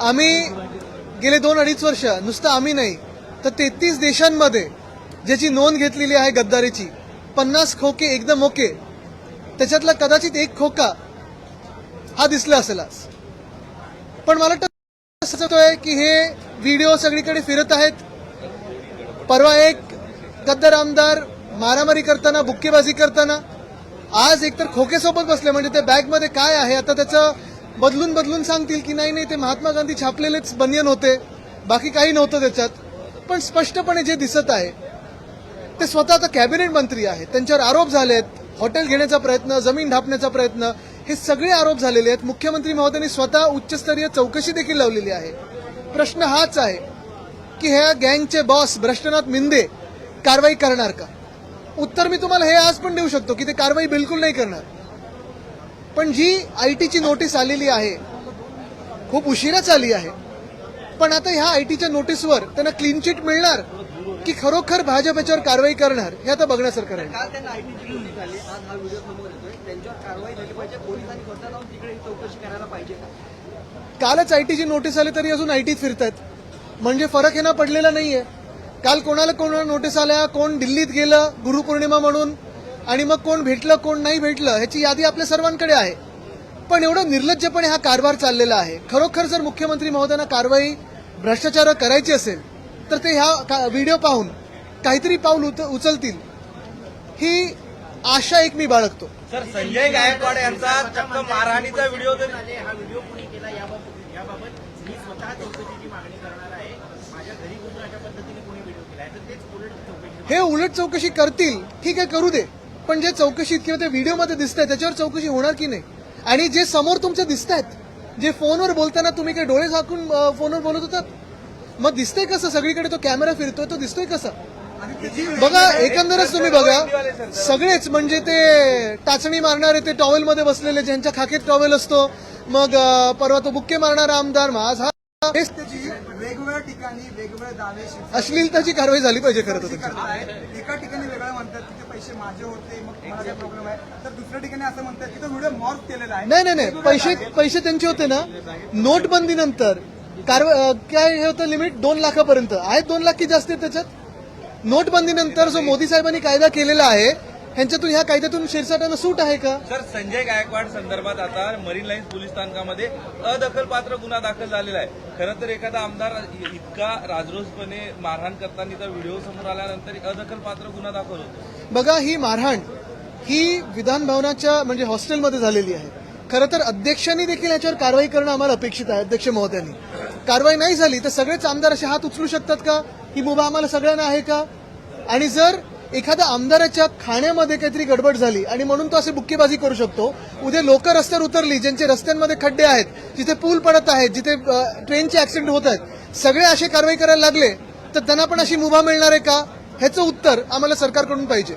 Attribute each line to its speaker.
Speaker 1: आम्ही गेले दोन अडीच वर्ष नुसतं आम्ही नाही तर तेहतीस देशांमध्ये ज्याची नोंद घेतलेली आहे गद्दारीची पन्नास खोके एकदम ओके त्याच्यातला कदाचित एक खोका हा दिसला असेल आज. पण मला वाटतं की हे व्हिडिओ सगळीकडे फिरत आहेत. परवा एक गद्दार आमदार मारामारी करताना बुक्केबाजी करताना आज एकतर खोकेसोबत बसले म्हणजे त्या बॅगमध्ये काय आहे आता त्याचं बदलून बदलून सांगतील की नाही नाही ते महात्मा गांधी छापलेलेच बनियन होते. बाकी काही नव्हतं त्याच्यात. पण स्पष्टपणे जे दिसत आहे ते स्वतः आता कॅबिनेट मंत्री आहेत. त्यांच्यावर आरोप झालेत हॉटेल घेण्याचा प्रयत्न जमीन ढापण्याचा प्रयत्न हे सगळे आरोप झालेले आहेत. मुख्यमंत्री महोदयांनी स्वतः उच्चस्तरीय चौकशी देखील लावलेली आहे. प्रश्न हाच आहे की ह्या गँगचे बॉस भ्रष्टनाथ मिंदे कारवाई करणार का? उत्तर मी तुम्हाला हे आज पण देऊ शकतो की ते कारवाई बिलकुल नाही करणार. पण जी आय टीची नोटीस आलेली आहे. खूप उशिराच आली आहे. पण आता ह्या आय टीच्या नोटीसवर त्यांना क्लीन चिट मिळणार की खरोखर भाजप याच्यावर कारवाई करणार हे आता बघण्यासारखं राहील.
Speaker 2: हा ही
Speaker 1: कालच आय टीची नोटीस आली तरी अजून आय टीत फिरतायत म्हणजे फरक हे ना पडलेला नाहीये. काल कोणाला कोणाला नोटीस आल्या कोण दिल्लीत गेलं गुरुपौर्णिमा म्हणून आणि मग कोण भेटलं कोण नाही भेटलं ह्याची यादी आपल्या सर्वांकडे आहे. पण एवढं निर्लज्जपणे हा कारभार चाललेला आहे. खरोखर जर मुख्यमंत्री महोदयांना कारवाई भ्रष्टाचार करायची असेल तर ते ह्या का- व्हिडिओ पाहून काहीतरी पाऊल उचलतील. ही आशा एक मी बाळगतो.
Speaker 3: सर संजय गायकवाड यांचा चक्क मारहाणीचा व्हिडिओ जरी
Speaker 2: आले हा व्हिडिओ कोणी केला याबाबत याबाबत मी स्वतः चौकशीची मागणी करणार आहे. माझ्या घरी अशा पद्धतीने कोणी व्हिडिओ केला आहे तर तेच उलट चौकशी
Speaker 1: हे उलट चौकशी करतील ठीक आहे करू दे. पण जे चौकशीत किंवा ते व्हिडिओमध्ये दिसतंय त्याच्यावर चौकशी होणार की नाही? आणि जे समोर तुमच्या दिसत आहेत जे फोनवर बोलताना तुम्ही काही डोळे झाकून फोनवर बोलत होतात? मग दिसतंय कसं? सगळीकडे तो कॅमेरा फिरतोय तो दिसतोय कसा? बघा एकंदरच तुम्ही बघा सगळेच म्हणजे ते टाचणी मारणारे ते टॉवेलमध्ये बसलेले ज्यांच्या खाकेत टॉवेल असतो मग परवा तो बुक्के मारणारा आमदार हेच
Speaker 4: त्याची वेगवेगळ्या ठिकाणी
Speaker 1: अश्लीलताची कारवाई झाली पाहिजे खरं तर तुमची
Speaker 4: एका ठिकाणी वेगळं म्हणतात की ते पैसे माझे होते मग काय प्रॉब्लेम आहे? तर दुसऱ्या ठिकाणी असं म्हणतात की तो व्हिडिओ मॉर्फ केलेला आहे.
Speaker 1: नाही नाही नाही. पैसे पैसे त्यांचे होते ना. नोटबंदीनंतर कारवा अं, काय हे होतं लिमिट दोन लाखापर्यंत. आहेत दोन लाख की जास्त आहे त्याच्यात? नोटबंदीनंतर जो मोदी साहेबांनी कायदा केलेला आहे ह्यांच्यातून ह्या कायद्यातून शिरसाटांना सूट आहे का?
Speaker 3: सर संजय गायकवाड संदर्भात आता मरीन लाईन्स पोलीस स्थानकामध्ये अदखलपात्र गुन्हा दाखल झालेला आहे. खरं तर एखादा आमदार इतका राजरोसपणे मारहाण करतानाचा व्हिडिओ समोर आल्यानंतर अदखलपात्र गुन्हा दाखल होतो
Speaker 1: बघा ही मारहाण ही विधान भवनाच्या म्हणजे हॉस्टेलमध्ये झालेली आहे. खरं तर अध्यक्षांनी देखील याच्यावर कारवाई करणं आम्हाला अपेक्षित आहे अध्यक्ष महोदयांनी. कारवाई नाही झाली तर सगळेच आमदार असे हात उचलू शकतात का? ही मुभा आम्हाला सगळ्यांना आहे का? आणि जर एखाद्या आमदाराच्या खाण्यामध्ये काहीतरी गडबड झाली आणि म्हणून तो असे बुक्केबाजी करू शकतो. उद्या लोक रस्त्यावर उतरली ज्यांचे रस्त्यांमध्ये खड्डे आहेत जिथे पूल पडत आहेत जिथे ट्रेनचे ऍक्सिडेंट होत आहेत सगळे असे कारवाई करायला लागले तर त्यांना पण अशी मुभा मिळणार आहे का? ह्याचं उत्तर आम्हाला सरकारकडून पाहिजे.